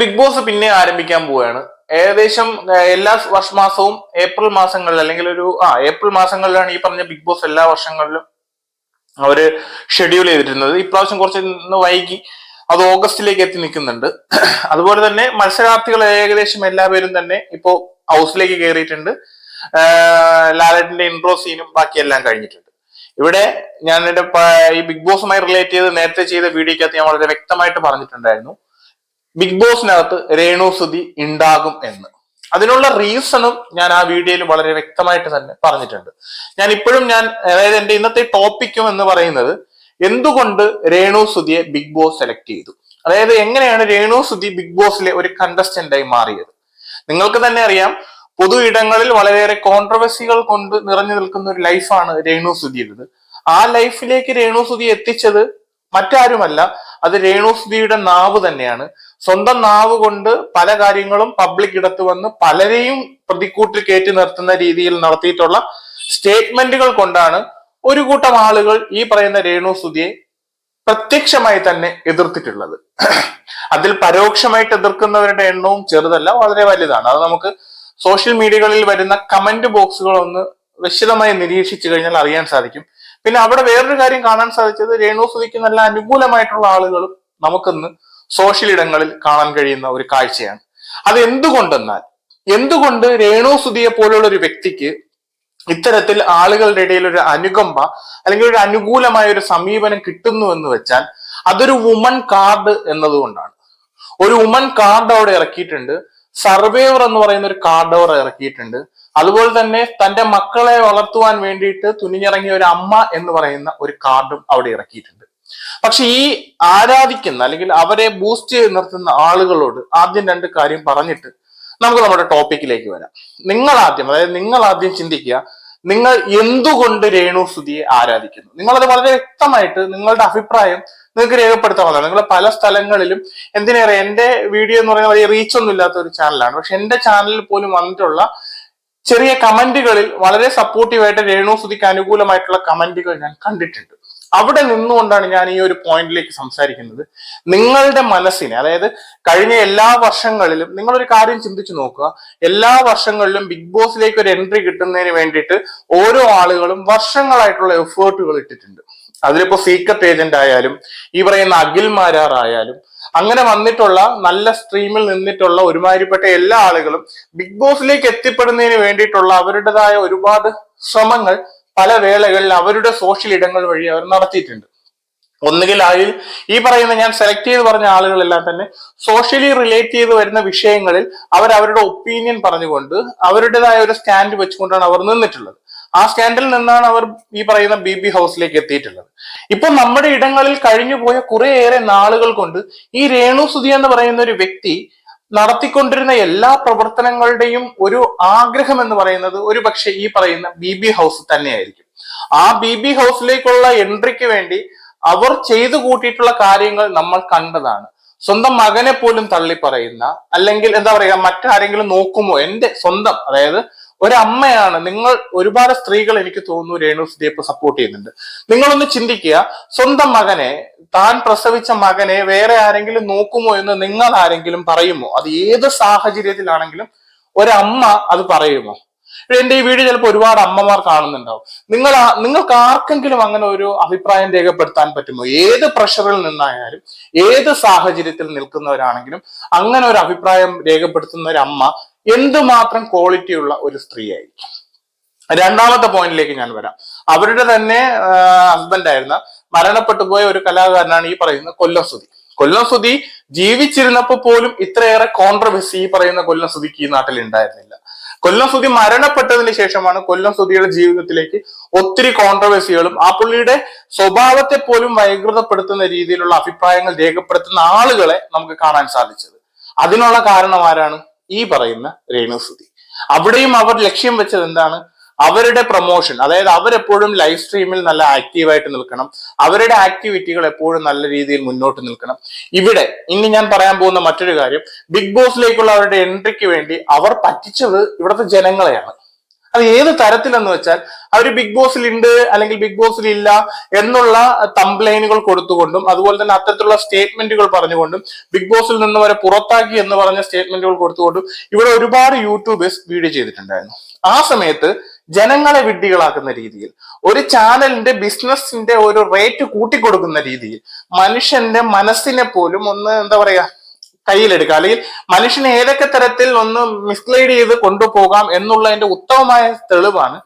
Big boss പിന്നെ ആരംഭിക്കാൻ പോവുകയാണ്. ഏകദേശം എല്ലാ വർഷമാസവും ഏപ്രിൽ മാസങ്ങളിൽ അല്ലെങ്കിൽ ഒരു ആ ഏപ്രിൽ മാസങ്ങളിലാണ് ഈ പറഞ്ഞ ബിഗ് ബോസ് എല്ലാ വർഷങ്ങളിലും അവർ ഷെഡ്യൂൾ ചെയ്തിരുന്നത്. ഇപ്രാവശ്യം കുറച്ച് ഇന്ന് വൈകി. അത് ഓഗസ്റ്റിലേക്ക് എത്തി നിൽക്കുന്നുണ്ട്. അതുപോലെ തന്നെ മത്സരാർത്ഥികൾ ഏകദേശം എല്ലാവരും തന്നെ ഇപ്പോ ഹൗസിലേക്ക് കയറിയിട്ടുണ്ട്. ലാലറ്റിന്റെ ഇൻട്രോ സീനും ബാക്കിയെല്ലാം കഴിഞ്ഞിട്ടുണ്ട്. ഇവിടെ ഞാൻ എന്റെ ഈ ബിഗ് ബോസുമായി റിലേറ്റ് ചെയ്ത് നേരത്തെ ചെയ്ത വീഡിയോക്കകത്ത് ഞാൻ വളരെ വ്യക്തമായിട്ട് പറഞ്ഞിട്ടുണ്ടായിരുന്നു. ബിഗ് ബോസിനകത്ത് രേണു സുതി ഉണ്ടാകും എന്ന്. അതിനുള്ള റീസണും ഞാൻ ആ വീഡിയോയിൽ വളരെ വ്യക്തമായിട്ട് തന്നെ പറഞ്ഞിട്ടുണ്ട്. ഞാൻ ഇപ്പോഴും ഞാൻ അതായത് എന്റെ ഇന്നത്തെ ടോപ്പിക്കും എന്ന് പറയുന്നത് എന്തുകൊണ്ട് രേണു സുധിയെ ബിഗ് ബോസ് സെലക്ട് ചെയ്തു? അതായത് എങ്ങനെയാണ് രേണു സുധി ബിഗ് ബോസിലെ ഒരു കണ്ടസ്റ്റന്റായി മാറിയത്? നിങ്ങൾക്ക് തന്നെ അറിയാം പൊതു ഇടങ്ങളിൽ വളരെയേറെ കോൺട്രവേഴ്സികൾ കൊണ്ട് നിറഞ്ഞു നിൽക്കുന്ന ഒരു ലൈഫാണ് രേണു സുതിയുടേത് ആ ലൈഫിലേക്ക് രേണു സുധി എത്തിച്ചത് മറ്റാരുമല്ല അത് രേണു സുധിയുടെ നാവ് തന്നെയാണ്. സ്വന്തം നാവ് കൊണ്ട് പല കാര്യങ്ങളും പബ്ലിക് ഇടത്ത് വന്ന് പലരെയും പ്രതിക്കൂട്ടിൽ കയറ്റി നിർത്തുന്ന രീതിയിൽ നടത്തിയിട്ടുള്ള സ്റ്റേറ്റ്മെന്റുകൾ കൊണ്ടാണ് ഒരു കൂട്ടം ആളുകൾ ഈ പറയുന്ന രേണു സുധിയെ പ്രത്യക്ഷമായി തന്നെ എതിർത്തിട്ടുള്ളത്. അതിൽ പരോക്ഷമായിട്ട് എതിർക്കുന്നവരുടെ എണ്ണവും ചെറുതല്ല വളരെ വലുതാണ്. അത് നമുക്ക് സോഷ്യൽ മീഡിയകളിൽ വരുന്ന കമന്റ് ബോക്സുകൾ ഒന്ന് വിശദമായി നിരീക്ഷിച്ചു കഴിഞ്ഞാൽ അറിയാൻ സാധിക്കും. പിന്നെ അവിടെ വേറൊരു കാര്യം കാണാൻ സാധിച്ചത് രേണു സുധിക്ക് നല്ല അനുകൂലമായിട്ടുള്ള ആളുകളും നമുക്കിന്ന് സോഷ്യൽ ഇടങ്ങളിൽ കാണാൻ കഴിയുന്ന ഒരു കാഴ്ചയാണ്. അത് എന്തുകൊണ്ടെന്നാൽ എന്തുകൊണ്ട് രേണു സുധിയെ പോലുള്ള ഒരു വ്യക്തിക്ക് ഇത്തരത്തിൽ ആളുകളുടെ ഇടയിൽ ഒരു അനുകമ്പ അല്ലെങ്കിൽ ഒരു അനുകൂലമായ ഒരു സമീപനം കിട്ടുന്നു എന്ന് വെച്ചാൽ അതൊരു വുമൺ കാർഡ് എന്നതുകൊണ്ടാണ്. ഒരു വുമൺ കാർഡ് അവിടെ ഇറക്കിയിട്ടുണ്ട്. സർവേവർ എന്ന് പറയുന്ന ഒരു കാർഡ് അവർ ഇറക്കിയിട്ടുണ്ട്. അതുപോലെ തന്നെ തന്റെ മക്കളെ വളർത്തുവാൻ വേണ്ടിയിട്ട് തുനിഞ്ഞിറങ്ങിയ ഒരു അമ്മ എന്ന് പറയുന്ന ഒരു കാർഡും അവിടെ ഇറക്കിയിട്ടുണ്ട്. പക്ഷെ ഈ ആരാധിക്കുന്ന അല്ലെങ്കിൽ അവരെ ബൂസ്റ്റ് ചെയ്ത് നിർത്തുന്ന ആളുകളോട് ആദ്യം രണ്ട് കാര്യം പറഞ്ഞിട്ട് നമുക്ക് നമ്മുടെ ടോപ്പിക്കിലേക്ക് വരാം. നിങ്ങൾ ആദ്യം അതായത് നിങ്ങൾ ആദ്യം ചിന്തിക്കുക നിങ്ങൾ എന്തുകൊണ്ട് രേണു സുധിയെ ആരാധിക്കുന്നു? നിങ്ങളത് വളരെ വ്യക്തമായിട്ട് നിങ്ങളുടെ അഭിപ്രായം നിങ്ങൾക്ക് രേഖപ്പെടുത്താവുന്നതാണ്. നിങ്ങൾ പല സ്ഥലങ്ങളിലും എന്തിനേറെ എന്റെ വീഡിയോ എന്ന് പറയുന്നത് വലിയ റീച്ച് ഒന്നും ഇല്ലാത്ത ഒരു ചാനലാണ് പക്ഷെ എന്റെ ചാനലിൽ പോലും വന്നിട്ടുള്ള ചെറിയ കമന്റുകളിൽ വളരെ സപ്പോർട്ടീവായിട്ട് രേണു സുധിക്ക് അനുകൂലമായിട്ടുള്ള കമന്റുകൾ ഞാൻ കണ്ടിട്ടുണ്ട്. അവിടെ നിന്നുകൊണ്ടാണ് ഞാൻ ഈ ഒരു പോയിന്റിലേക്ക് സംസാരിക്കുന്നത്. നിങ്ങളുടെ മനസ്സിനെ അതായത് കഴിഞ്ഞ എല്ലാ വർഷങ്ങളിലും നിങ്ങളൊരു കാര്യം ചിന്തിച്ചു നോക്കുക. എല്ലാ വർഷങ്ങളിലും ബിഗ് ബോസിലേക്ക് ഒരു എൻട്രി കിട്ടുന്നതിന് വേണ്ടിയിട്ട് ഓരോ ആളുകളും വർഷങ്ങളായിട്ടുള്ള എഫേർട്ടുകൾ ഇട്ടിട്ടുണ്ട്. അതിലിപ്പോ സീക്രട്ട് ഏജന്റ് ആയാലും ഈ പറയുന്ന അഖിൽമാരാർ ആയാലും അങ്ങനെ വന്നിട്ടുള്ള നല്ല സ്ട്രീമിൽ നിന്നിട്ടുള്ള ഒരുമാതിരിപ്പെട്ട എല്ലാ ആളുകളും ബിഗ് ബോസിലേക്ക് എത്തിപ്പെടുന്നതിന് വേണ്ടിയിട്ടുള്ള അവരുടേതായ ഒരുപാട് ശ്രമങ്ങൾ പല വേളകളിൽ അവരുടെ സോഷ്യൽ ഇടങ്ങൾ വഴി അവർ നടത്തിയിട്ടുണ്ട്. ഒന്നുകിൽ അതിൽ ഈ പറയുന്ന ഞാൻ സെലക്ട് ചെയ്ത് പറഞ്ഞ ആളുകളെല്ലാം തന്നെ സോഷ്യലി റിലേറ്റ് ചെയ്ത് വരുന്ന വിഷയങ്ങളിൽ അവർ അവരുടെ ഒപ്പീനിയൻ പറഞ്ഞുകൊണ്ട് അവരുടേതായ ഒരു സ്റ്റാൻഡ് വെച്ചുകൊണ്ടാണ് അവർ നിന്നിട്ടുള്ളത്. ആ സ്റ്റാൻഡിൽ നിന്നാണ് അവർ ഈ പറയുന്ന ബി ബി ഹൗസിലേക്ക് എത്തിയിട്ടുള്ളത്. ഇപ്പൊ നമ്മുടെ ഇടങ്ങളിൽ കഴിഞ്ഞു പോയ കുറേയേറെ നാളുകൾ കൊണ്ട് ഈ രേണു സുധി എന്ന് പറയുന്ന ഒരു വ്യക്തി നടത്തിക്കൊണ്ടിരുന്ന എല്ലാ പ്രവർത്തനങ്ങളുടെയും ഒരു ആഗ്രഹം എന്ന് പറയുന്നത് ഒരു പക്ഷെ ഈ പറയുന്ന ബി ബി ഹൗസ് തന്നെയായിരിക്കും. ആ ബി ബി ഹൗസിലേക്കുള്ള എൻട്രിക്ക് വേണ്ടി അവർ ചെയ്തു കൂട്ടിയിട്ടുള്ള കാര്യങ്ങൾ നമ്മൾ കണ്ടതാണ്. സ്വന്തം മകനെ പോലും തള്ളി പറയുന്ന അല്ലെങ്കിൽ എന്താ പറയുക മറ്റാരെങ്കിലും നോക്കുമോ? എന്റെ സ്വന്തം അതായത് ഒരമ്മയാണ്. നിങ്ങൾ ഒരുപാട് സ്ത്രീകൾ എനിക്ക് തോന്നുന്നു രേണു സുധിയെ സപ്പോർട്ട് ചെയ്യുന്നുണ്ട്. നിങ്ങളൊന്ന് ചിന്തിക്കുക സ്വന്തം മകനെ താൻ പ്രസവിച്ച മകനെ വേറെ ആരെങ്കിലും നോക്കുമോ എന്ന് നിങ്ങൾ ആരെങ്കിലും പറയുമോ? അത് ഏത് സാഹചര്യത്തിലാണെങ്കിലും ഒരമ്മ അത് പറയുമോ? എന്റെ ഈ വീഡിയോ ചിലപ്പോൾ ഒരുപാട് അമ്മമാർ കാണുന്നുണ്ടാവും. നിങ്ങൾ നിങ്ങൾക്ക് ആർക്കെങ്കിലും അങ്ങനെ ഒരു അഭിപ്രായം രേഖപ്പെടുത്താൻ പറ്റുമോ? ഏത് പ്രഷറിൽ നിന്നായാലും ഏത് സാഹചര്യത്തിൽ നിൽക്കുന്നവരാണെങ്കിലും അങ്ങനെ ഒരു അഭിപ്രായം രേഖപ്പെടുത്തുന്ന ഒരു അമ്മ എന്തുമാത്രം ക്വാളിറ്റി ഉള്ള ഒരു സ്ത്രീ രണ്ടാമത്തെ പോയിന്റിലേക്ക് ഞാൻ വരാം. അവരുടെ തന്നെ ഹസ്ബൻഡ് ആയിരുന്ന മരണപ്പെട്ടു പോയ ഒരു കലാകാരനാണ് ഈ പറയുന്ന കൊല്ലം സുതി കൊല്ലം സുതി ജീവിച്ചിരുന്നപ്പോൾ പോലും ഇത്രയേറെ കോൺട്രവേഴ്സി ഈ പറയുന്ന കൊല്ലം സുതിക്ക് ഈ നാട്ടിൽ ഉണ്ടായിരുന്നില്ല. കൊല്ലം സുതി മരണപ്പെട്ടതിന് ശേഷമാണ് കൊല്ലം സുതിയുടെ ജീവിതത്തിലേക്ക് ഒത്തിരി കോൺട്രവേഴ്സികളും ആ പുള്ളിയുടെ സ്വഭാവത്തെ പോലും വൈകൃതപ്പെടുത്തുന്ന രീതിയിലുള്ള അഭിപ്രായങ്ങൾ രേഖപ്പെടുത്തുന്ന ആളുകളെ നമുക്ക് കാണാൻ സാധിച്ചത്. അതിനുള്ള കാരണം ആരാണ്? ഈ പറയുന്ന രേണു സുധി അവിടെയും അവർ ലക്ഷ്യം വെച്ചത് എന്താണ്? അവരുടെ പ്രൊമോഷൻ അതായത് അവരെപ്പോഴും ലൈവ് സ്ട്രീമിൽ നല്ല ആക്റ്റീവായിട്ട് നിൽക്കണം. അവരുടെ ആക്ടിവിറ്റികൾ എപ്പോഴും നല്ല രീതിയിൽ മുന്നോട്ട് നിൽക്കണം. ഇവിടെ ഇനി ഞാൻ പറയാൻ പോകുന്ന മറ്റൊരു കാര്യം ബിഗ് ബോസിലേക്കുള്ള അവരുടെ എൻട്രിക്ക് വേണ്ടി അവർ പറ്റിച്ചത് ഇവിടുത്തെ ജനങ്ങളെയാണ്. അത് ഏത് തരത്തിലെന്ന് വെച്ചാൽ അവർ ബിഗ് ബോസിൽ ഉണ്ട് അല്ലെങ്കിൽ ബിഗ് ബോസിൽ ഇല്ല എന്നുള്ള തംപ്ലൈനുകൾ കൊടുത്തുകൊണ്ടും അതുപോലെ തന്നെ അത്തരത്തിലുള്ള സ്റ്റേറ്റ്മെന്റുകൾ പറഞ്ഞുകൊണ്ടും ബിഗ് ബോസിൽ നിന്ന് വരെ പുറത്താക്കി എന്ന് പറഞ്ഞ സ്റ്റേറ്റ്മെന്റുകൾ കൊടുത്തുകൊണ്ടും ഇവിടെ ഒരുപാട് യൂട്യൂബേഴ്സ് വീഡിയോ ചെയ്തിട്ടുണ്ടായിരുന്നു. ആ സമയത്ത് ജനങ്ങളെ വിഡ്ഢികളാക്കുന്ന രീതിയിൽ ഒരു ചാനലിന്റെ ബിസിനസിന്റെ ഒരു റേറ്റ് കൂട്ടിക്കൊടുക്കുന്ന രീതിയിൽ മനുഷ്യന്റെ മനസ്സിനെ പോലും ഒന്ന് എന്താ പറയാ കയ്യിലെടുക്കുക. അല്ലെങ്കിൽ മനുഷ്യനെ ഏതൊക്കെ തരത്തിൽ ഒന്ന് മിസ്ലൈഡ് ചെയ്ത് കൊണ്ടുപോകാം എന്നുള്ളതിന്റെ ഉത്തമമായ തെളിവാണ്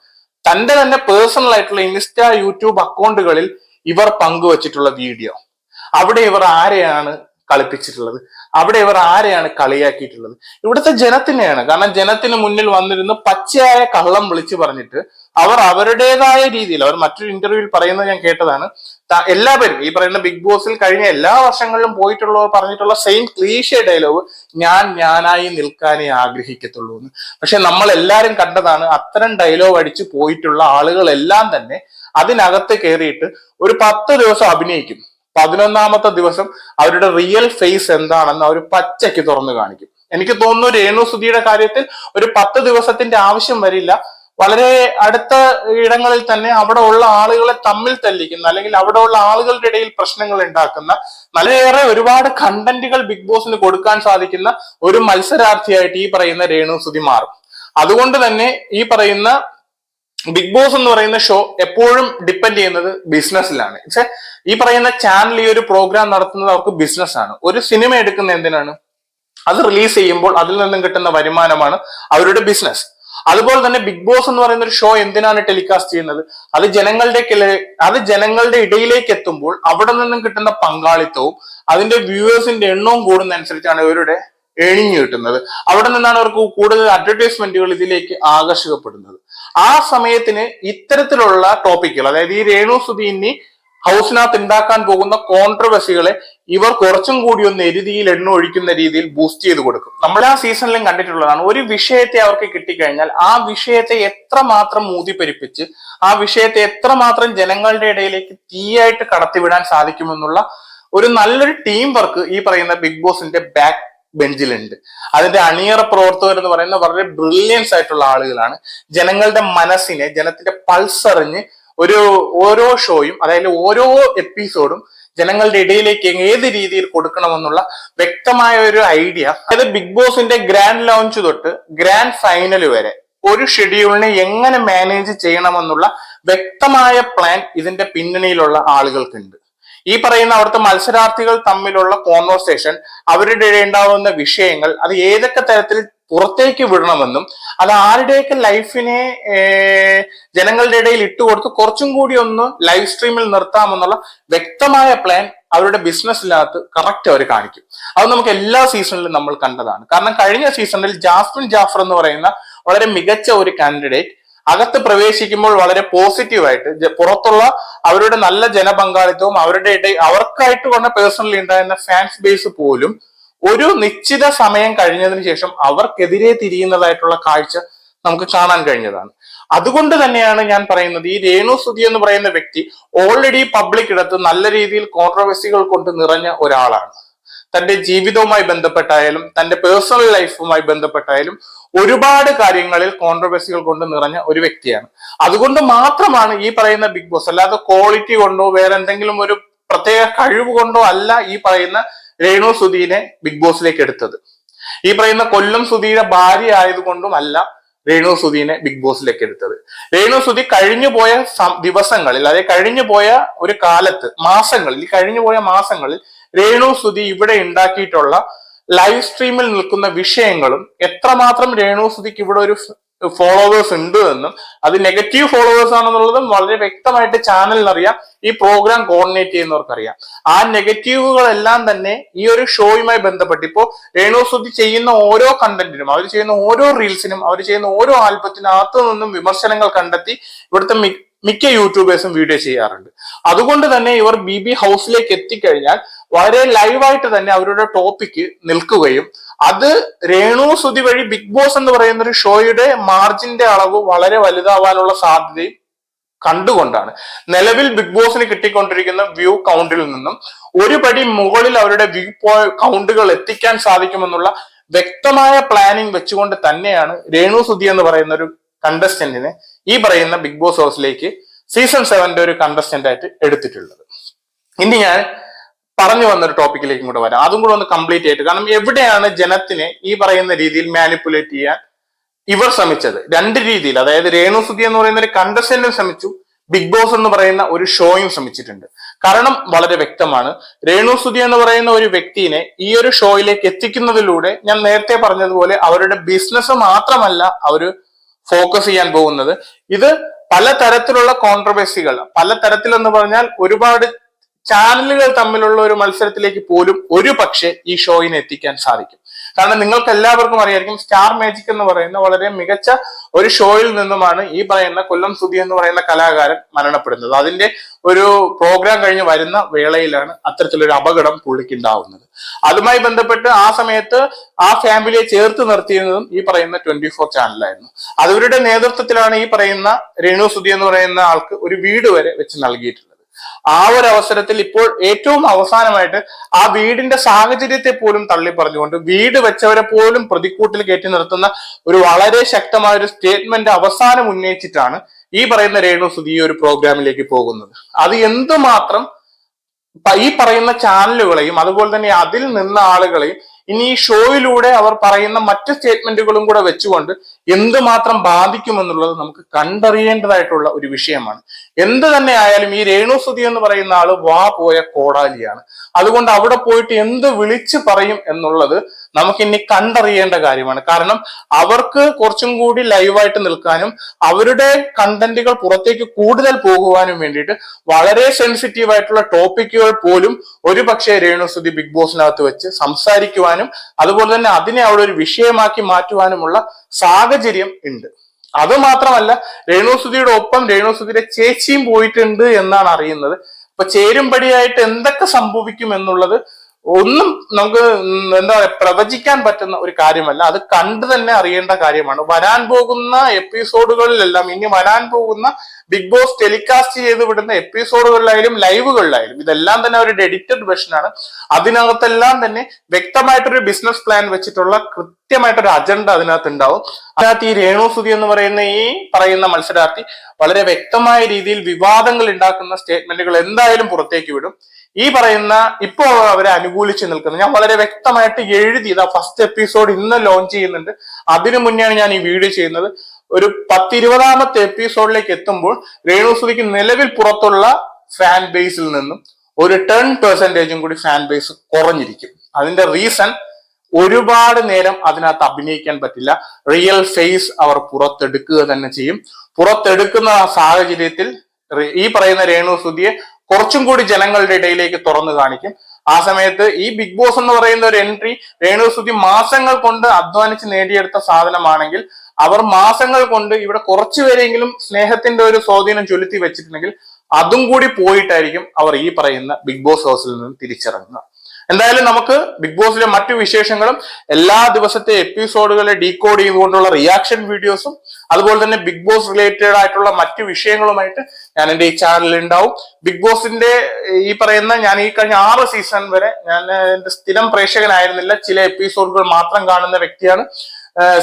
തന്റെ തന്നെ പേഴ്സണൽ ആയിട്ടുള്ള ഇൻസ്റ്റ യൂട്യൂബ് അക്കൗണ്ടുകളിൽ ഇവർ പങ്കുവച്ചിട്ടുള്ള വീഡിയോ. അവിടെ ഇവർ ആരെയാണ് കളിപ്പിച്ചിട്ടുള്ളത്? അവിടെ ഇവർ ആരെയാണ് കളിയാക്കിയിട്ടുള്ളത്? ഇവിടുത്തെ ജനത്തിനെയാണ്. കാരണം ജനത്തിന് മുന്നിൽ വന്നിരുന്ന് പച്ചയായ കള്ളം വിളിച്ചു പറഞ്ഞിട്ട് അവർ അവരുടേതായ രീതിയിൽ അവർ മറ്റൊരു ഇന്റർവ്യൂവിൽ പറയുന്നത് ഞാൻ കേട്ടതാണ്. എല്ലാവരും ഈ പറയുന്ന ബിഗ് ബോസിൽ കഴിഞ്ഞ എല്ലാ വർഷങ്ങളിലും പോയിട്ടുള്ളവർ പറഞ്ഞിട്ടുള്ള സെയിം ക്ലീഷ ഡയലോഗ് ഞാൻ ഞാനായി നിൽക്കാനേ ആഗ്രഹിക്കത്തുള്ളൂ എന്ന്. പക്ഷെ നമ്മൾ എല്ലാവരും കണ്ടതാണ് അത്തരം ഡയലോഗ് അടിച്ച് പോയിട്ടുള്ള ആളുകളെല്ലാം തന്നെ അതിനകത്ത് കയറിയിട്ട് ഒരു പത്ത് ദിവസം അഭിനയിക്കും. പതിനൊന്നാമത്തെ ദിവസം അവരുടെ റിയൽ ഫേസ് എന്താണെന്ന് അവർ പച്ചയ്ക്ക് തുറന്നു കാണിക്കും. എനിക്ക് തോന്നുന്നു രേണു സുധിയുടെ കാര്യത്തിൽ ഒരു പത്ത് ദിവസത്തിന്റെ ആവശ്യം വരില്ല. വളരെ അടുത്ത ഇടങ്ങളിൽ തന്നെ അവിടെ ഉള്ള ആളുകളെ തമ്മിൽ തല്ലിക്കുന്ന അല്ലെങ്കിൽ അവിടെ ഉള്ള ആളുകളുടെ ഇടയിൽ പ്രശ്നങ്ങൾ ഉണ്ടാക്കുന്ന വളരെയേറെ ഒരുപാട് കണ്ടന്റുകൾ ബിഗ് ബോസിന് കൊടുക്കാൻ സാധിക്കുന്ന ഒരു മത്സരാർത്ഥിയായിട്ട് ഈ പറയുന്ന രേണു സുധി മാറും. അതുകൊണ്ട് തന്നെ ഈ പറയുന്ന ബിഗ് ബോസ് എന്ന് പറയുന്ന ഷോ എപ്പോഴും ഡിപ്പെൻഡ് ചെയ്യുന്നത് ബിസിനസ്സിലാണ്. ഈ പറയുന്ന ചാനൽ ഈ ഒരു പ്രോഗ്രാം നടത്തുന്നത് അവർക്ക് ബിസിനസ് ആണ് ഒരു സിനിമ എടുക്കുന്ന എന്തിനാണ്? അത് റിലീസ് ചെയ്യുമ്പോൾ അതിൽ നിന്നും കിട്ടുന്ന വരുമാനമാണ് അവരുടെ ബിസിനസ് അതുപോലെ തന്നെ ബിഗ് ബോസ് എന്ന് പറയുന്ന ഒരു ഷോ എന്തിനാണ് ടെലികാസ്റ്റ് ചെയ്യുന്നത്? അത് ജനങ്ങളുടെ അത് ജനങ്ങളുടെ ഇടയിലേക്ക് എത്തുമ്പോൾ അവിടെ നിന്നും കിട്ടുന്ന പങ്കാളിത്തവും അതിന്റെ വ്യൂവേഴ്സിന്റെ എണ്ണവും കൂടുന്ന അനുസരിച്ചാണ് ഇവരുടെ എണിഞ്ഞ് കിട്ടുന്നത്. അവിടെ നിന്നാണ് അവർക്ക് കൂടുതൽ അഡ്വർടൈസ്മെന്റുകൾ ഇതിലേക്ക് ആകർഷിക്കപ്പെടുന്നത് ആ സമയത്തിന് ഇത്തരത്തിലുള്ള ടോപ്പിക്കുകൾ അതായത് ഈ രേണു സുധീനി ഹൗസിനകത്ത് ഉണ്ടാക്കാൻ പോകുന്ന കോൺട്രവേഴ്സികളെ ഇവർ കുറച്ചും കൂടി ഒന്ന് എരുതിയിൽ എണ്ണ ഒഴിക്കുന്ന രീതിയിൽ ബൂസ്റ്റ് ചെയ്ത് കൊടുക്കും. നമ്മൾ ആ സീസണിലും കണ്ടിട്ടുള്ളതാണ്. ഒരു വിഷയത്തെ അവർക്ക് കിട്ടിക്കഴിഞ്ഞാൽ ആ വിഷയത്തെ എത്രമാത്രം മൂതിപ്പെരിപ്പിച്ച് ആ വിഷയത്തെ എത്രമാത്രം ജനങ്ങളുടെ ഇടയിലേക്ക് തീയായിട്ട് കടത്തിവിടാൻ സാധിക്കുമെന്നുള്ള ഒരു നല്ലൊരു ടീം വർക്ക് ഈ പറയുന്ന ബിഗ് ബോസിന്റെ ബാക്ക് ബെഞ്ചിലുണ്ട് അതിന്റെ അണിയറ പ്രവർത്തകർ എന്ന് പറയുന്ന വളരെ ബ്രില്യൻസ് ആയിട്ടുള്ള ആളുകളാണ്. ജനങ്ങളുടെ മനസ്സിനെ ജനത്തിന്റെ പൾസ് അറിഞ്ഞ് ഒരു ഓരോ ഷോയും അതായത് ഓരോ എപ്പിസോഡും ജനങ്ങളുടെ ഇടയിലേക്ക് ഏത് രീതിയിൽ കൊടുക്കണമെന്നുള്ള വ്യക്തമായ ഒരു ഐഡിയ. അതായത് ബിഗ് ബോസിന്റെ ഗ്രാൻഡ് ലോഞ്ച് തൊട്ട് ഗ്രാൻഡ് ഫൈനൽ വരെ ഒരു ഷെഡ്യൂളിനെ എങ്ങനെ മാനേജ് ചെയ്യണമെന്നുള്ള വ്യക്തമായ പ്ലാൻ ഇതിന്റെ പിന്നണിയിലുള്ള ആളുകൾക്കുണ്ട്. ഈ പറയുന്ന അവിടുത്തെ മത്സരാർത്ഥികൾ തമ്മിലുള്ള കോൺവെർസേഷൻ അവരുടെ ഉണ്ടാവുന്ന വിഷയങ്ങൾ അത് ഏതൊക്കെ തരത്തിൽ പുറത്തേക്ക് വിടണമെന്നും അത് ആരുടെയൊക്കെ ലൈഫിനെ ജനങ്ങളുടെ ഇടയിൽ ഇട്ട് ഇട്ടുകൊടുത്ത് കുറച്ചും കൂടി ഒന്ന് ലൈവ് സ്ട്രീമിൽ നിർത്താമെന്നുള്ള വ്യക്തമായ പ്ലാൻ അവരുടെ ബിസിനസ്സിനകത്ത് കറക്റ്റ് അവർ കാണിക്കും. അത് നമുക്ക് എല്ലാ സീസണിലും നമ്മൾ കണ്ടതാണ്. കാരണം കഴിഞ്ഞ സീസണിൽ ജാസ്മിൻ ജാഫർ എന്ന് പറയുന്ന വളരെ മികച്ച ഒരു കാൻഡിഡേറ്റ് അകത്ത് പ്രവേശിക്കുമ്പോൾ വളരെ പോസിറ്റീവായിട്ട് പുറത്തുള്ള അവരുടെ നല്ല ജനപങ്കാളിത്തവും അവരുടെ ഇടയിൽ അവർക്കായിട്ട് കൊണ്ട് പേഴ്സണലി ഉണ്ടായിരുന്ന ഫാൻസ് ബേസ് പോലും ഒരു നിശ്ചിത സമയം കഴിഞ്ഞതിന് ശേഷം അവർക്കെതിരെ തിരിയുന്നതായിട്ടുള്ള കാഴ്ച നമുക്ക് കാണാൻ കഴിഞ്ഞതാണ്. അതുകൊണ്ട് തന്നെയാണ് ഞാൻ പറയുന്നത് ഈ രേണു സുധി എന്ന് പറയുന്ന വ്യക്തി ഓൾറെഡി പബ്ലിക് ഇടത്ത് നല്ല രീതിയിൽ കോൺട്രവേഴ്സികൾ കൊണ്ട് നിറഞ്ഞ ഒരാളാണ്. തന്റെ ജീവിതവുമായി ബന്ധപ്പെട്ടായാലും തന്റെ പേഴ്സണൽ ലൈഫുമായി ബന്ധപ്പെട്ടായാലും ഒരുപാട് കാര്യങ്ങളിൽ കോൺട്രവേഴ്സികൾ കൊണ്ട് നിറഞ്ഞ ഒരു വ്യക്തിയാണ്. അതുകൊണ്ട് മാത്രമാണ് ഈ പറയുന്ന ബിഗ് ബോസ് അല്ലാതെ ക്വാളിറ്റി കൊണ്ടോ വേറെ എന്തെങ്കിലും ഒരു പ്രത്യേക കഴിവ് കൊണ്ടോ അല്ല ഈ പറയുന്ന രേണു സുധീനെ ബിഗ് ബോസിലേക്ക് എടുത്തത്. ഈ പറയുന്ന കൊല്ലം സുധിയുടെ ഭാര്യ ആയതുകൊണ്ടും അല്ല രേണു സുധീനെ ബിഗ് ബോസിലേക്ക് എടുത്തത്. രേണു സുധി കഴിഞ്ഞു പോയ ദിവസങ്ങളിൽ അതായത് കഴിഞ്ഞു പോയ ഒരു കാലത്ത് മാസങ്ങളിൽ ഈ കഴിഞ്ഞു പോയ മാസങ്ങളിൽ രേണു സുതി ഇവിടെ ഉണ്ടാക്കിയിട്ടുള്ള ലൈവ് സ്ട്രീമിൽ നിൽക്കുന്ന വിഷയങ്ങളും എത്രമാത്രം രേണു സുതിക്ക് ഇവിടെ ഒരു ഫോളോവേഴ്സ് ഉണ്ട് എന്നും അത് നെഗറ്റീവ് ഫോളോവേഴ്സ് ആണെന്നുള്ളതും വളരെ വ്യക്തമായിട്ട് ചാനലിന് അറിയാം ഈ പ്രോഗ്രാം കോർഡിനേറ്റ് ചെയ്യുന്നവർക്കറിയാം. ആ നെഗറ്റീവുകളെല്ലാം തന്നെ ഈ ഒരു ഷോയുമായി ബന്ധപ്പെട്ട് ഇപ്പോൾ രേണു സുധി ചെയ്യുന്ന ഓരോ കണ്ടന്റിനും അവർ ചെയ്യുന്ന ഓരോ റീൽസിനും അവർ ചെയ്യുന്ന ഓരോ ആൽബത്തിനകത്തു നിന്നും വിമർശനങ്ങൾ കണ്ടെത്തി ഇവിടുത്തെ മിക്ക യൂട്യൂബേഴ്സും വീഡിയോ ചെയ്യാറുണ്ട്. അതുകൊണ്ട് തന്നെ ഇവർ ബി ബി ഹൗസിലേക്ക് എത്തിക്കഴിഞ്ഞാൽ വളരെ ലൈവായിട്ട് തന്നെ അവരുടെ ടോപ്പിക്ക് നിൽക്കുകയും അത് രേണു സുതി വഴി ബിഗ് ബോസ് എന്ന് പറയുന്ന ഒരു ഷോയുടെ മാർജിന്റെ അളവ് വളരെ വലുതാവാനുള്ള സാധ്യതയും കണ്ടുകൊണ്ടാണ്. നിലവിൽ ബിഗ് ബോസിന് കിട്ടിക്കൊണ്ടിരിക്കുന്ന വ്യൂ കൗണ്ടിൽ നിന്നും ഒരു പടി മുകളിൽ അവരുടെ വ്യൂ കൗണ്ടുകൾ എത്തിക്കാൻ സാധിക്കുമെന്നുള്ള വ്യക്തമായ പ്ലാനിങ് വെച്ചുകൊണ്ട് തന്നെയാണ് രേണു സുതി എന്ന് പറയുന്ന ഒരു കണ്ടസ്റ്റന്റിനെ ഈ പറയുന്ന ബിഗ് ബോസ് ഹൗസിലേക്ക് സീസൺ സെവന്റെ ഒരു കണ്ടസ്റ്റന്റ് ആയിട്ട് എടുത്തിട്ടുള്ളത്. ഇനി ഞാൻ പറഞ്ഞു വന്നൊരു ടോപ്പിക്കിലേക്കും കൂടെ വരാം. അതും കൂടെ ഒന്ന് കംപ്ലീറ്റ് ആയിട്ട്. കാരണം എവിടെയാണ് ജനത്തിനെ ഈ പറയുന്ന രീതിയിൽ മാനിപ്പുലേറ്റ് ചെയ്യാൻ ഇവർ ശ്രമിച്ചത്? രണ്ട് രീതിയിൽ. അതായത് രേണു സുധി എന്ന് പറയുന്ന ഒരു കണ്ടസ്റ്റന്റും ശ്രമിച്ചു. ബിഗ് ബോസ് എന്ന് പറയുന്ന ഒരു ഷോയും ശ്രമിച്ചിട്ടുണ്ട്. കാരണം വളരെ വ്യക്തമാണ്. രേണു സുധി എന്ന് പറയുന്ന ഒരു വ്യക്തിനെ ഈ ഒരു ഷോയിലേക്ക് എത്തിക്കുന്നതിലൂടെ ഞാൻ നേരത്തെ പറഞ്ഞതുപോലെ അവരുടെ ബിസിനസ് മാത്രമല്ല അവർ ഫോക്കസ് ചെയ്യാൻ പോകുന്നത്. ഇത് പലതരത്തിലുള്ള കോൺട്രവേഴ്സികൾ പലതരത്തിലെന്ന് പറഞ്ഞാൽ ഒരുപാട് ചാനലുകൾ തമ്മിലുള്ള ഒരു മത്സരത്തിലേക്ക് പോലും ഒരു പക്ഷേ ഈ ഷോയിനെ എത്തിക്കാൻ സാധിക്കും. കാരണം നിങ്ങൾക്ക് എല്ലാവർക്കും അറിയായിരിക്കും സ്റ്റാർ മാജിക് എന്ന് പറയുന്ന വളരെ മികച്ച ഒരു ഷോയിൽ നിന്നുമാണ് ഈ പറയുന്ന കൊല്ലം സുധി എന്ന് പറയുന്ന കലാകാരൻ മരണപ്പെടുന്നത്. അതിന്റെ ഒരു പ്രോഗ്രാം കഴിഞ്ഞ് വരുന്ന വേളയിലാണ് അത്തരത്തിലൊരു അപകടം പുള്ളിക്ക് ഉണ്ടാവുന്നത് അതുമായി ബന്ധപ്പെട്ട് ആ സമയത്ത് ആ ഫാമിലിയെ ചേർത്ത് നിർത്തിയിരുന്നതും ഈ പറയുന്ന ട്വന്റി ഫോർ ചാനലായിരുന്നു അവരുടെ നേതൃത്വത്തിലാണ് ഈ പറയുന്ന രേണു സുധി എന്ന് പറയുന്ന ആൾക്ക് ഒരു വീട് വരെ വെച്ച് നൽകിയിട്ടുള്ളത്. ആ ഒരു അവസരത്തിൽ ഇപ്പോൾ ഏറ്റവും അവസാനമായിട്ട് ആ വീടിന്റെ സാഹചര്യത്തെ പോലും തള്ളി പറഞ്ഞുകൊണ്ട് വീട് വെച്ചവരെ പോലും പ്രതിക്കൂട്ടിൽ കയറ്റി നിർത്തുന്ന ഒരു വളരെ ശക്തമായ ഒരു സ്റ്റേറ്റ്മെന്റ് അവസാനം ഉന്നയിച്ചിട്ടാണ് ഈ പറയുന്ന രേണു സുധി ഈ ഒരു പ്രോഗ്രാമിലേക്ക് പോകുന്നത്. അത് എന്തുമാത്രം ഈ പറയുന്ന ചാനലുകളെയും അതുപോലെ തന്നെ അതിൽ നിന്ന ആളുകളെയും ഇനി ഈ ഷോയിലൂടെ അവർ പറയുന്ന മറ്റ് സ്റ്റേറ്റ്മെന്റുകളും കൂടെ വെച്ചുകൊണ്ട് എന്തുമാത്രം ബാധിക്കുമെന്നുള്ളത് നമുക്ക് കണ്ടറിയേണ്ടതായിട്ടുള്ള ഒരു വിഷയമാണ്. എന്ത് തന്നെ ആയാലും ഈ രേണുസുതി എന്ന് പറയുന്ന ആൾ വാ പോയ കോടാലിയാണ്. അതുകൊണ്ട് അവിടെ പോയിട്ട് എന്ത് വിളിച്ചു പറയും എന്നുള്ളത് നമുക്ക് ഇനി കണ്ടറിയേണ്ട കാര്യമാണ്. കാരണം അവർക്ക് കുറച്ചും കൂടി ലൈവായിട്ട് നിൽക്കാനും അവരുടെ കണ്ടന്റുകൾ പുറത്തേക്ക് കൂടുതൽ പോകുവാനും വേണ്ടിയിട്ട് വളരെ സെൻസിറ്റീവ് ആയിട്ടുള്ള ടോപ്പിക്കുകൾ പോലും ഒരു പക്ഷേ രേണുസുതി ബിഗ് ബോസിനകത്ത് വെച്ച് സംസാരിക്കുവാനും അതുപോലെ തന്നെ അതിനെ അവിടെ ഒരു വിഷയമാക്കി മാറ്റുവാനുമുള്ള സാഹചര്യം ഉണ്ട്. അത് മാത്രമല്ല രേണുസുതിയുടെ ഒപ്പം രേണുസുതിയുടെ ചേച്ചിയും പോയിട്ടുണ്ട് എന്നാണ് അറിയുന്നത്. അപ്പൊ ചേരുംപടിയായിട്ട് എന്തൊക്കെ സംഭവിക്കും എന്നുള്ളത് ഒന്നും നമുക്ക് എന്താ പറയാ പ്രവചിക്കാൻ പറ്റുന്ന ഒരു കാര്യമല്ല. അത് കണ്ടു തന്നെ അറിയേണ്ട കാര്യമാണ്. വരാൻ പോകുന്ന എപ്പിസോഡുകളിലെല്ലാം ഇനി വരാൻ പോകുന്ന ബിഗ് ബോസ് ടെലികാസ്റ്റ് ചെയ്ത് വിടുന്ന എപ്പിസോഡുകളിലായാലും ലൈവുകളിലായാലും ഇതെല്ലാം തന്നെ ഒരു എഡിറ്റഡ് വെർഷനാണ് അതിനകത്തെല്ലാം തന്നെ വ്യക്തമായിട്ടൊരു ബിസിനസ് പ്ലാൻ വെച്ചിട്ടുള്ള കൃത്യമായിട്ടൊരു അജണ്ട അതിനകത്ത് ഉണ്ടാവും അതിനകത്ത് ഈ രേണുസുതി എന്ന് പറയുന്ന ഈ പറയുന്ന മത്സരാർത്ഥി വളരെ വ്യക്തമായ രീതിയിൽ വിവാദങ്ങൾ ഉണ്ടാക്കുന്ന സ്റ്റേറ്റ്മെന്റുകൾ എന്തായാലും പുറത്തേക്ക് വിടും. ഈ പറയുന്ന ഇപ്പോൾ അവരെ അനുകൂലിച്ച് നിൽക്കുന്നത് ഞാൻ വളരെ വ്യക്തമായിട്ട് എഴുതി ഇതാ ഫസ്റ്റ് എപ്പിസോഡ് ഇന്ന് ലോഞ്ച് ചെയ്യുന്നുണ്ട്. അതിനു മുന്നെയാണ് ഞാൻ ഈ വീഡിയോ ചെയ്യുന്നത്. ഒരു പത്തിരുപതാമത്തെ എപ്പിസോഡിലേക്ക് എത്തുമ്പോൾ രേണുസുതിക്ക് നിലവിൽ പുറത്തുള്ള ഫാൻ ബേസിൽ നിന്നും ഒരു ടെൻ പെർസെന്റേജും കൂടി ഫാൻ ബേസ് കുറഞ്ഞിരിക്കും. അതിന്റെ റീസൺ ഒരുപാട് നേരം അതിനകത്ത് അഭിനയിക്കാൻ പറ്റില്ല. റിയൽ ഫേസ് അവർ പുറത്തെടുക്കുക തന്നെ ചെയ്യും. പുറത്തെടുക്കുന്ന സാഹചര്യത്തിൽ ഈ പറയുന്ന രേണു സുധിയെ കുറച്ചും കൂടി ജനങ്ങളുടെ ഇടയിലേക്ക് തുറന്നു കാണിക്കും. ആ സമയത്ത് ഈ ബിഗ് ബോസ് എന്ന് പറയുന്ന ഒരു എൻട്രി രേണു സുധി മാസങ്ങൾ കൊണ്ട് അധ്വാനിച്ച് നേടിയെടുത്ത സാധനമാണെങ്കിൽ അവർ മാസങ്ങൾ കൊണ്ട് ഇവിടെ കുറച്ചുപേരെങ്കിലും സ്നേഹത്തിന്റെ ഒരു സ്വാധീനം ചൊലുത്തി വെച്ചിട്ടുണ്ടെങ്കിൽ അതും കൂടി പോയിട്ടായിരിക്കും അവർ ഈ പറയുന്ന ബിഗ് ബോസ് ഹൗസിൽ നിന്ന് തിരിച്ചിറങ്ങുക. എന്തായാലും നമുക്ക് ബിഗ് ബോസിലെ മറ്റു വിശേഷങ്ങളും എല്ലാ ദിവസത്തെ എപ്പിസോഡുകളെ ഡീകോഡ് ചെയ്തുകൊണ്ടുള്ള റിയാക്ഷൻ വീഡിയോസും അതുപോലെ തന്നെ ബിഗ് ബോസ് റിലേറ്റഡ് ആയിട്ടുള്ള മറ്റു വിഷയങ്ങളുമായിട്ട് ഞാൻ എന്റെ ഈ ചാനലിൽ ഉണ്ടാവും. ബിഗ് ബോസിന്റെ ഈ പറയുന്ന ഞാൻ ഈ കഴിഞ്ഞ ആറ് സീസൺ വരെ ഞാൻ എന്റെ സ്ഥിരം പ്രേക്ഷകനായിരുന്നില്ല. ചില എപ്പിസോഡുകൾ മാത്രം കാണുന്ന വ്യക്തിയാണ്.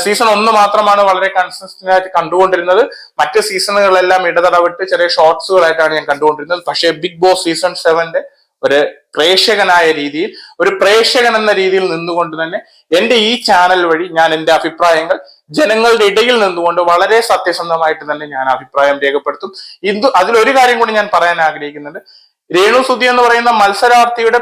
സീസൺ ഒന്ന് മാത്രമാണ് വളരെ കൺസിസ്റ്റന്റ് ആയിട്ട് കണ്ടുകൊണ്ടിരുന്നത്. മറ്റ് സീസണുകളെല്ലാം ഇടതടവിട്ട് ചെറിയ ഷോർട്സുകളായിട്ടാണ് ഞാൻ കണ്ടുകൊണ്ടിരുന്നത്. പക്ഷേ ബിഗ് ബോസ് സീസൺ സെവന്റെ ഒരു പ്രേക്ഷകനായ രീതിയിൽ ഒരു പ്രേക്ഷകൻ എന്ന രീതിയിൽ നിന്നുകൊണ്ട് തന്നെ എന്റെ ഈ ചാനൽ വഴി ഞാൻ എന്റെ അഭിപ്രായങ്ങൾ ജനങ്ങളുടെ ഇടയിൽ നിന്നുകൊണ്ട് വളരെ സത്യസന്ധമായിട്ട് തന്നെ ഞാൻ അഭിപ്രായം രേഖപ്പെടുത്തും. ഇത് അതിലൊരു കാര്യം കൂടി ഞാൻ പറയാൻ ആഗ്രഹിക്കുന്നുണ്ട്. രേണു സുധി എന്ന് പറയുന്ന മത്സരാർത്ഥിയുടെ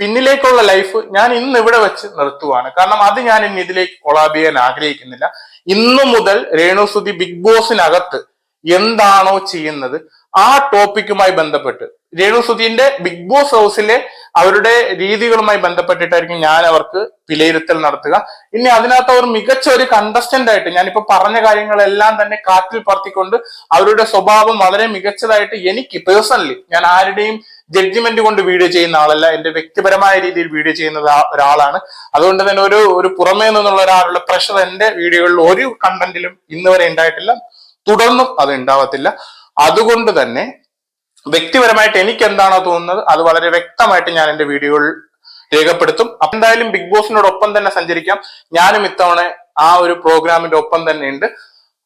പിന്നിലേക്കുള്ള ലൈഫ് ഞാൻ ഇന്ന് ഇവിടെ വെച്ച് നിർത്തുവാണ്. കാരണം അത് ഞാൻ ഇനി ഇതിലേക്ക് കൊളാബ് ചെയ്യാൻ ആഗ്രഹിക്കുന്നില്ല. ഇന്നു മുതൽ രേണു സുധി ബിഗ് ബോസിനകത്ത് എന്താണോ ചെയ്യുന്നത് ആ ടോപ്പിക്കുമായി ബന്ധപ്പെട്ട് രേണു സുധീന്റെ ബിഗ് ബോസ് ഹൗസിലെ അവരുടെ രീതികളുമായി ബന്ധപ്പെട്ടിട്ടായിരിക്കും ഞാൻ അവർക്ക് വിലയിരുത്തൽ നടത്തുക. ഇനി അതിനകത്ത് അവർ മികച്ച ഒരു കണ്ടസ്റ്റന്റ് ആയിട്ട് ഞാനിപ്പോ പറഞ്ഞ കാര്യങ്ങളെല്ലാം തന്നെ കാറ്റിൽ പറത്തിക്കൊണ്ട് അവരുടെ സ്വഭാവം വളരെ മികച്ചതായിട്ട് എനിക്ക് പേഴ്സണലി ഞാൻ ആരുടെയും ജഡ്ജിമെന്റ് കൊണ്ട് വീഡിയോ ചെയ്യുന്ന ആളല്ല. എന്റെ വ്യക്തിപരമായ രീതിയിൽ വീഡിയോ ചെയ്യുന്ന ഒരാളാണ്. അതുകൊണ്ട് തന്നെ ഒരു ഒരു പുറമേ നിന്നുള്ള ഒരാളുടെ പ്രഷർ എന്റെ വീഡിയോകളിൽ ഒരു കണ്ടന്റിലും ഇന്ന് വരെ ഉണ്ടായിട്ടില്ല. തുടർന്നും അത് ഉണ്ടാവത്തില്ല. അതുകൊണ്ട് തന്നെ വ്യക്തിപരമായിട്ട് എനിക്ക് എന്താണോ തോന്നുന്നത് അത് വളരെ വ്യക്തമായിട്ട് ഞാൻ എന്റെ വീഡിയോയിൽ രേഖപ്പെടുത്തും. അപ്പൊ എന്തായാലും ബിഗ് ബോസിനോടൊപ്പം തന്നെ സഞ്ചരിക്കാം. ഞാനും ഇത്തവണ ആ ഒരു പ്രോഗ്രാമിന്റെ ഒപ്പം തന്നെ ഉണ്ട്.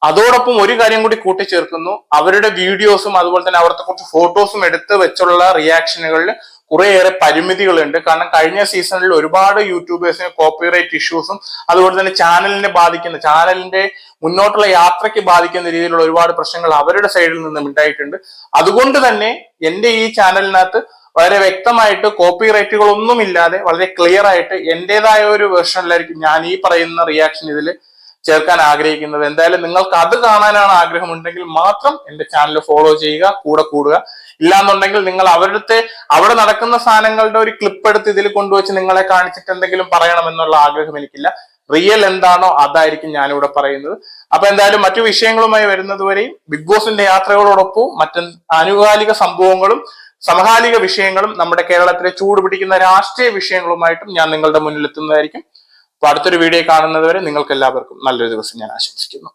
അതോടൊപ്പം ഒരു കാര്യം കൂടി കൂട്ടിച്ചേർക്കുന്നു. അവരുടെ വീഡിയോസും അതുപോലെ തന്നെ അവിടുത്തെ കുറച്ച് ഫോട്ടോസും എടുത്ത് വെച്ചുള്ള റിയാക്ഷനുകളിൽ കുറേയേറെ പരിമിതികളുണ്ട്. കാരണം കഴിഞ്ഞ സീസണിൽ ഒരുപാട് യൂട്യൂബേഴ്സിന് കോപ്പിറൈറ്റ് ഇഷ്യൂസും അതുപോലെ തന്നെ ചാനലിനെ ബാധിക്കുന്ന ചാനലിന്റെ മുന്നോട്ടുള്ള യാത്രയ്ക്ക് ബാധിക്കുന്ന രീതിയിലുള്ള ഒരുപാട് പ്രശ്നങ്ങൾ അവരുടെ സൈഡിൽ നിന്നും ഉണ്ടായിട്ടുണ്ട്. അതുകൊണ്ട് തന്നെ എന്റെ ഈ ചാനലിനകത്ത് വളരെ വ്യക്തമായിട്ട് കോപ്പിറൈറ്റുകളൊന്നും ഇല്ലാതെ വളരെ ക്ലിയർ ആയിട്ട് എന്റേതായ ഒരു വേർഷനിലായിരിക്കും ഞാൻ ഈ പറയുന്ന റിയാക്ഷൻ ഇതിൽ ചേർക്കാൻ ആഗ്രഹിക്കുന്നത്. എന്തായാലും നിങ്ങൾക്ക് അത് കാണാനാണ് ആഗ്രഹമുണ്ടെങ്കിൽ മാത്രം എന്റെ ചാനൽ ഫോളോ ചെയ്യുക കൂടെ കൂടുക. ഇല്ലാന്നുണ്ടെങ്കിൽ നിങ്ങൾ അവരുടെ അവിടെ നടക്കുന്ന സാധനങ്ങളുടെ ഒരു ക്ലിപ്പ് എടുത്ത് ഇതിൽ കൊണ്ടുവച്ച് നിങ്ങളെ കാണിച്ചിട്ട് എന്തെങ്കിലും പറയണമെന്നുള്ള ആഗ്രഹം എനിക്കില്ല. റിയൽ എന്താണോ അതായിരിക്കും ഞാനിവിടെ പറയുന്നത്. അപ്പൊ എന്തായാലും മറ്റു വിഷയങ്ങളുമായി വരുന്നതുവരെയും ബിഗ് ബോസിന്റെ യാത്രകളോടൊപ്പം മറ്റു ആനുകാലിക സംഭവങ്ങളും സമകാലിക വിഷയങ്ങളും നമ്മുടെ കേരളത്തിലെ ചൂട് പിടിക്കുന്ന രാഷ്ട്രീയ വിഷയങ്ങളുമായിട്ടും ഞാൻ നിങ്ങളുടെ മുന്നിൽ എത്തുന്നതായിരിക്കും അപ്പൊ അടുത്തൊരു വീഡിയോ കാണുന്നതുവരെ നിങ്ങൾക്ക് എല്ലാവർക്കും നല്ലൊരു ദിവസം ഞാൻ ആശംസിക്കുന്നു.